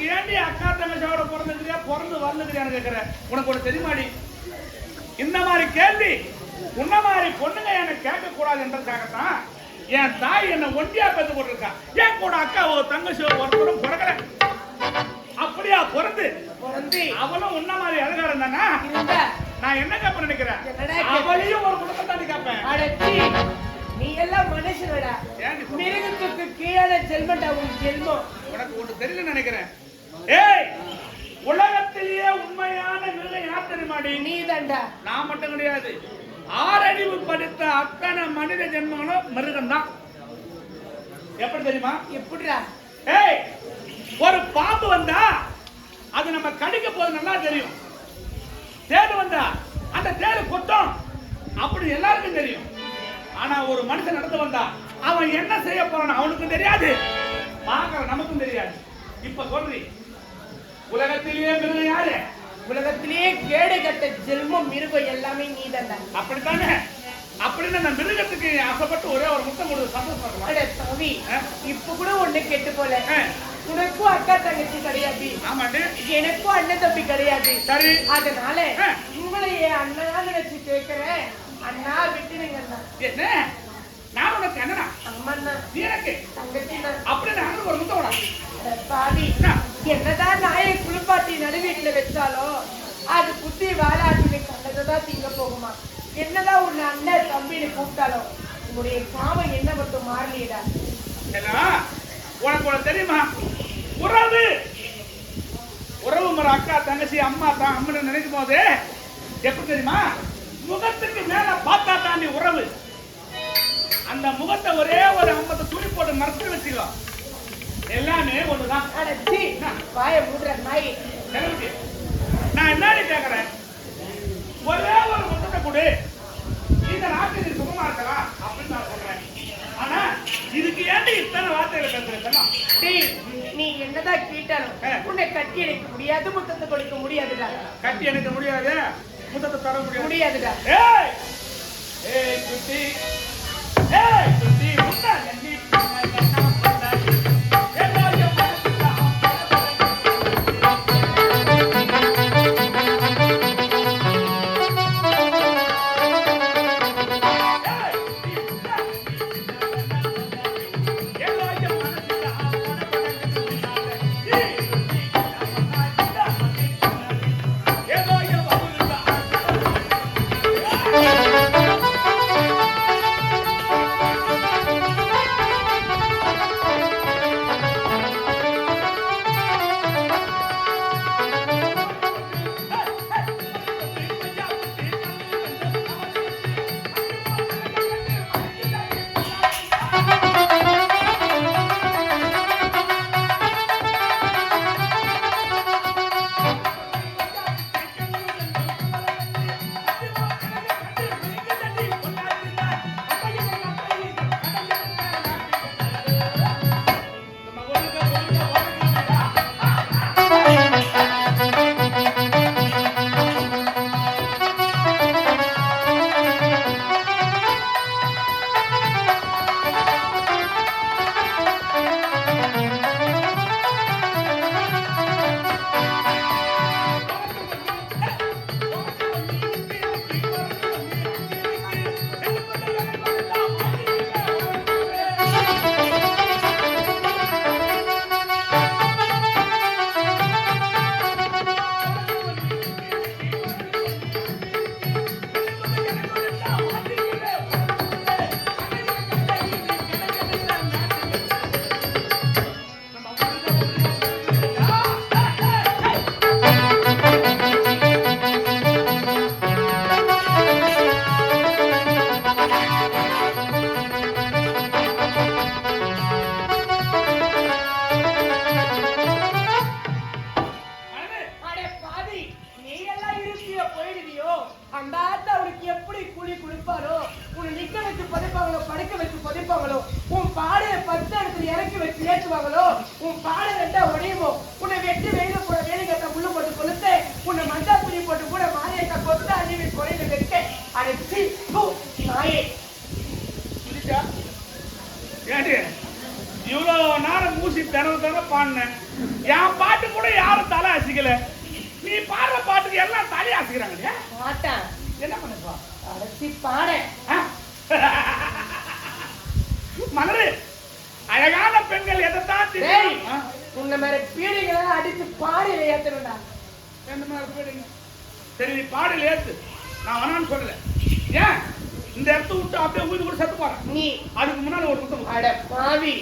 அதுக்கு ஏன்டி அக்கா தங்கச்சியோட பிறந்துக்கிறியா பிறந்து வளர்ந்துக்கிறியான்னு கேட்குற உனக்கு ஒன்று தெரியுமாடி? இந்த மாதிரி கேள்வி உன்ன மாதிரி பொண்ணுங்க எனக்கு கேட்கக்கூடாது என்றதுக்காகத்தான் என் தாய் என்னை ஒண்டியா பெற்று போட்டிருக்கா என் கூட அக்கா ஒரு தங்கச்சி ஒருத்தரும் பிறக்கல? அப்படியா பிறந்து? பிறந்து. அவளும் உன்ன மாதிரி அழகா இருந்தானா இருந்த நான் என்ன கேப்ப நினைக்கிறேன்? அவளையும் ஒரு குடும்பத்தை தாண்டி கேட்பேன் நீ எல்லாம் மனுஷனடா? மிருகத்துக்கு கீழான செல்மண்டா உன் செல்மம் உனக்கு ஒன்று தெரியல நினைக்கிறேன். ஏய் உலகத்திலேயே உண்மையான மிருகம் யார் தெரியுமாடி? நீ தான்டா நான் மட்டும் கிடையாது. ஆறறிவு படித்த அத்தனை மனித ஜென்மங்களும் மிருகம் தான் எப்படி தெரியுமா? எப்படிடா? ஏய் ஒரு பாம்பு வந்தா அது நம்ம கடிக்க போது நல்லா தெரியும். தேடு வந்தா அந்த தேடு கொட்டும். அப்படி எல்லாருக்கும் தெரியும். ஆனா ஒரு மனுஷன் நடந்து வந்தா அவன் என்ன செய்ய போறான் அவனுக்கும் தெரியாது. பார்க்கற நமக்கும் தெரியாது. இப்ப சொல்றி உலகத்திலேயே மிருகம் யாரு? உலகத்திலேயே கேடு கட்ட செல்மம் மிருகம் எல்லாமே நீ தான்டா அப்படித்தானே அப்படின்னு அந்த மிருகத்துக்கு ஆசைப்பட்டு ஒரே ஒரு முத்தம் கொடுத்து அட சாமி? இப்ப கூட ஒண்ணு கெட்டு போல. உனக்கும் அக்கா தங்கச்சி கிடையாது. ஆமாண்டு. எனக்கும் அண்ணன் தம்பி கிடையாது. சரி. அதனால. உங்களை என் அண்ணனா நினைச்சு கேட்கிறேன் அண்ணா விட்டுடுங்க அண்ணா என்ன? நான் உனக்கு என்னடா அம்மண்ணா. நீ எனக்கு? தங்கச்சிண்ணா. அப்படி நான் ஒரு முத்தம் விடா பாவி. என்னதான் நாயை குளிப்பாட்டி நடுவீட்டில் வச்சாலும் அது குத்தி வாழாட்டினு கண்டதான் தீங்க போகுமா? என்னதான் உன்னை அண்ணன் தம்பின்னு கூப்பிட்டாலும் உங்களுடைய பாவம் என்ன மட்டும் மாறலையடா? ஏன்னா, உனக்கு தெரியுமா? உறவு. உறவு முறை அக்கா தங்கச்சி அம்மா தான் அம்மன் நினைக்கும் போது எப்படி தெரியுமா? முகத்துக்கு மேல பார்த்தா தாண்டி உறவு. அந்த முகத்தை ஒரே ஒரு அம்மத்தை துணி போட்டு மறைச்சு வச்சுக்கலாம் எல்லாமே ஒண்ணுதான். வாய மூடுற நாய் நான் என்னடி கேக்குறேன். ஒரே ஒரு முத்தத்தை கொடு. இந்த நாட்டில் நீ சுகமா இருக்கலாம் அப்படின்னு நான் சொல்றேன். ஆனா இதுக்கு ஏன்டி இத்தனை வார்த்தைகளை பேசுறேன் நீ என்னதான் கேட்டாலும். உன்னை கட்டி அணைக்க முடியாது முத்தத்தை கொடுக்க முடியாதுடா. கட்டி எனக்கு முடியாது. முத்தத்தை தர முடியாது. முடியாதுடா. ஏய்! ஏய் குட்டி. ஏய்! என் பாட்டு கூட யாரும் தலை அசிக்கல. நீ பாடுற பாட்டுக்கு எல்லாம் தலையை அசிக்கிறாங்க? மாட்டேன். என்ன பண்ணுப்பா அடைச்சி பாட மலரு அழகான பெண்கள் எதைத்தான் உன்னை மேல பீடிகளை அடிச்சு பாடியில ஏத்தணும்டா மணி நேரம் போயிடுங்க. சரி நீ பாடல் ஏத்து. நான் வேணான்னு சொல்லல. ஏன்? இந்த இடத்த விட்டு அப்படியே ஊதி கூட செத்து போறேன். நீ அதுக்கு முன்னாடி ஒரு முத்தம். அட பாவி.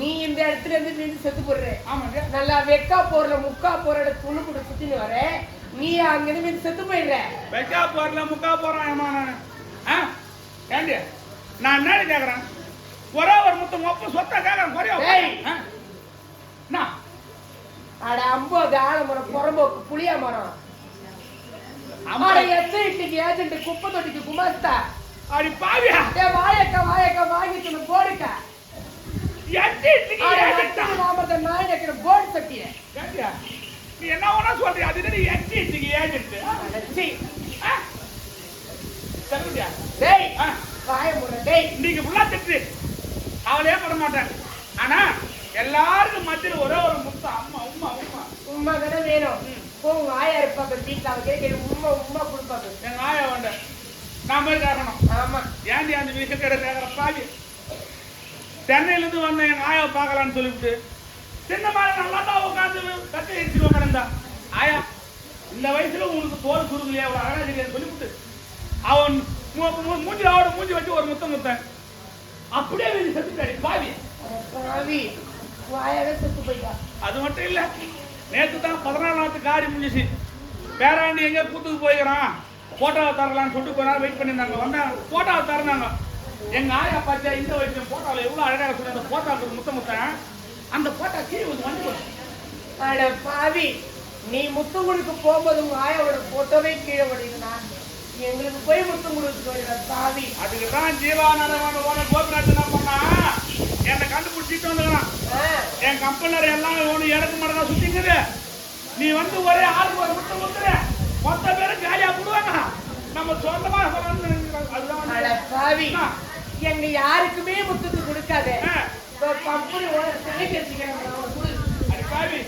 நீ இந்த இடத்துல இருந்து நின்று செத்து போடுற. ஆமாங்க. நல்லா வெக்கா போறல முக்கா போற துணு கூட சுத்தின்னு வர. நீ அங்க இருந்து செத்து போயிடுற. வெக்கா போறல முக்கா போறான் ஏமா நான்? ஏண்டி? நான் என்னடி கேக்குறேன்? ஒரே ஒரு முத்தம் ஒப்ப சொத்தா கேக்குறேன் குறையா? என்ன? அட அம்போது ஆலமரம் புறம்போக்கு புளிய மரம். அம்மா எஸ்ஐடிக்கு ஏஜென்ட் குப்பை தொட்டிக்கு குமாஸ்தா? அடி பாவியா? நீ என்ன வேணா சொல்றியா? அது என்ன எட்டி இட்லிக்கு ஏஜென்ட் அடச்சி ஆ? சொல்லுடியா டேய் வாய முறை டேய். இன்னைக்கு ஃபுல்லா திட்டு. அவளே பண்ண மாட்டேன். ஆனா எல்லாருக்கும் மத்தியில ஒரே ஒரு முத்தம். அம்மா உம்மா உம்மா. உண்மை தானே வேணும். போ உங்க ஆயா இருப்பாங்க வீட்டுல அவங்க கேட்கிற உண்மை உண்மை கொடுப்பாங்க எங்க ஆயா நான் போய் கேட்கணும் ஆமா. ஏன்டி அந்த கடை கேட்கற பாவி? சென்னையில இருந்து வந்த எங்க ஆயாவை பார்க்கலான்னு சொல்லிவிட்டு சின்ன மாதிரி நல்லா தான் உட்காந்து கட்டை அடிச்சிருவோம் கிடந்தா ஆயா இந்த வயசுல உனக்கு தோல் சுருங்கலையா அவ்வளவு அழகா தெரியாது சொல்லிவிட்டு அவன் மூஞ்சி ஆவோட மூஞ்சி வச்சு ஒரு முத்தம் முத்தன் அப்படியே வெளியே செத்துட்டாடி பாவி. பாவி. செத்து போயிட்டா. அது மட்டும் இல்ல நேத்து தான் பதினாலாவது காரி முடிஞ்சிச்சு. பேராண்டி எங்க கூத்துக்கு போய்க்கிறான். போட்டோவை தரலாம்னு சொல்லிட்டு கொஞ்ச நேரம் வெயிட் பண்ணியிருந்தாங்க. வந்தாங்க போட்டோவை தரனாங்க எங்க ஆயா பார்த்தா இந்த வயசுல போட்டோவில் எவ்வளவு அழகா சொல்லி அந்த போட்டோவுக்கு முத்த முத்தன் அந்த போட்டோ கீழே வந்து வந்து. அட பாவி நீ முத்துங்குடிக்கு போகும்போது உங்க ஆயாவோட போட்டோவே கீழே வடிக்கணா எங்களுக்கு போய் முத்துங்குடிக்கு போயிடுற பாவி. அதுக்கு தான் ஜீவா நடவான ஓன கோபிநாத் என்ன பண்ணா? என்னை கண்டுபிடிச்சிட்டு ஆ, என் கம்பெனில எல்லாம் ஒன்று எனக்கு மட்டும் தான் சுத்திக்குது. நீ வந்து ஒரே ஆளுக்கு ஒரு முத்தம் முத்துற மொத்த பேரும் காலியா போடுவாங்க. நம்ம சொந்தமா சொல்லணும்னு நினைக்கிறாங்க. அதுதான் பாவி? எங்க யாருக்குமே முத்துக்கு கொடுக்காத ஆ. இப்போ கம்பெனி ஓனர் சிலைக்கு வச்சுக்கிறேன் கொடு அடி பாவி,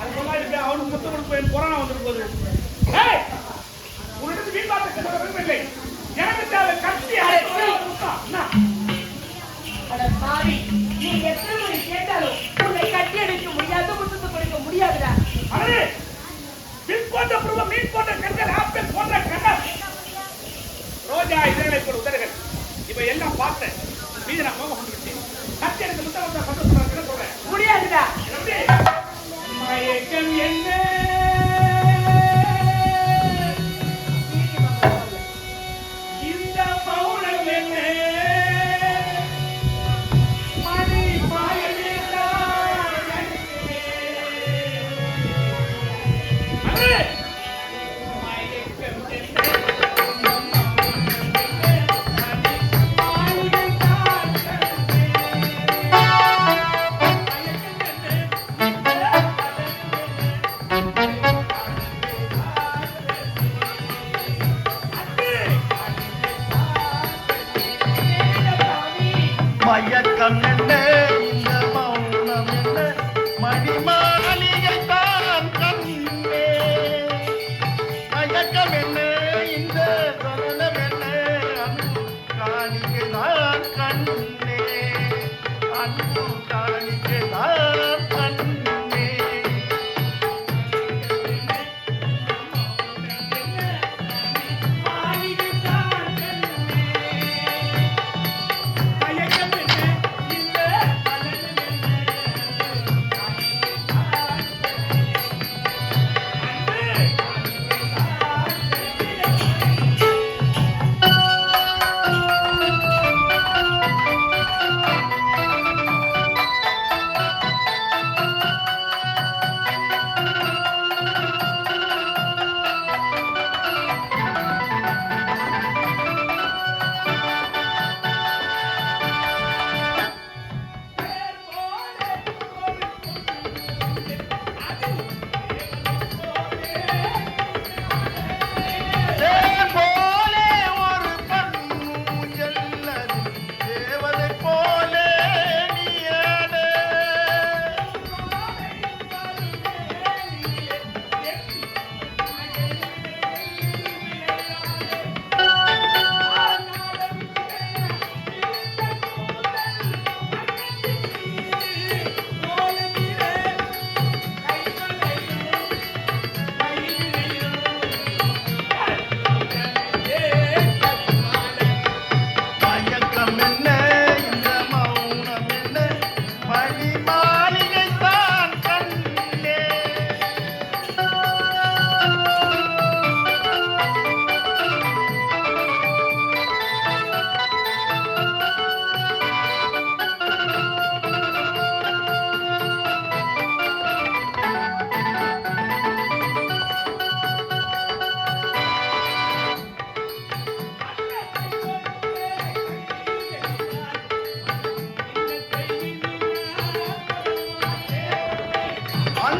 அது போய் அவனுக்கு முத்தம் கொடுக்க போய் கொரோனா வந்துட்டு போகுது. உன்னிடத்து பேச விரும்பவில்லை. எனக்கு தேவை? அட பாவி நீ எத்தனை கேட்டாலும் உன்னை கட்டி அடிக்க முடியாது முத்தத்தை கொடுக்க முடியாதுடா அடே, வில் போன்ற புருவம், மீன் போன்ற கண்கள், ஆப்பிள் போன்ற. ரோஜா இதழ்களை போல இப்ப எல்லாம் பார்த்தேன் மீது நான் கொண்டு விட்டேன் கத்தி எனக்கு முத்தம் வந்தா சந்தோஷமா சொல்றேன் முடியாதுடா? மயக்கம் என்ன? மயக்கம் என்ன? இந்த மௌனம் என்ன? மணிமாளிகை தான் கண்ணே மயக்கம் என்ன? இந்த தருணம் என்ன? அன்பு காணிக்கை தான் கண்ணே அன்பு காணிக்கை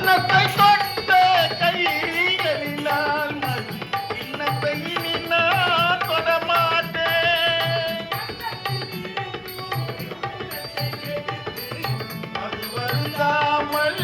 கன்னத்தை தொட்ட கைகளினால் மதி இன்னத்தை இனி நான் அது வருந்தாமல்